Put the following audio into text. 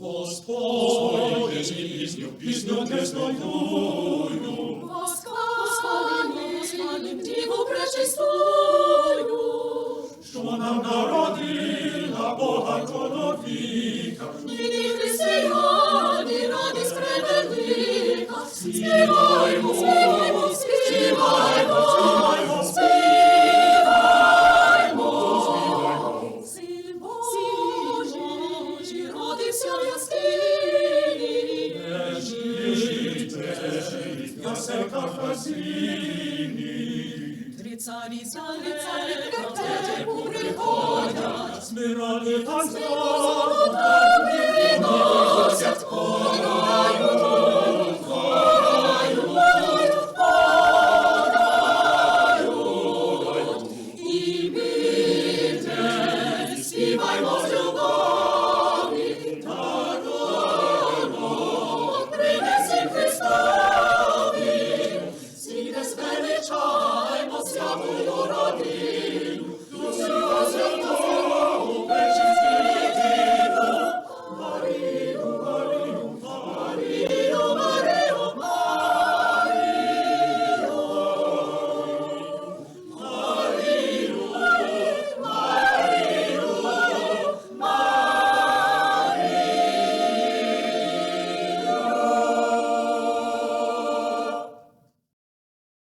Господи, пісню, пісню не знаю. Восхвалим, восхвалим Діву пречистую. Що нам народила Бога чоловіка, Нині християни, радість превелика. Співаймо, співаймо, Божий, родився яскині. не жити, ясенка хазині, Три царі, царі, царі, тебе приходять. смирали танця, Приносять подаю, І ми те співаймо Святого Печі Марія.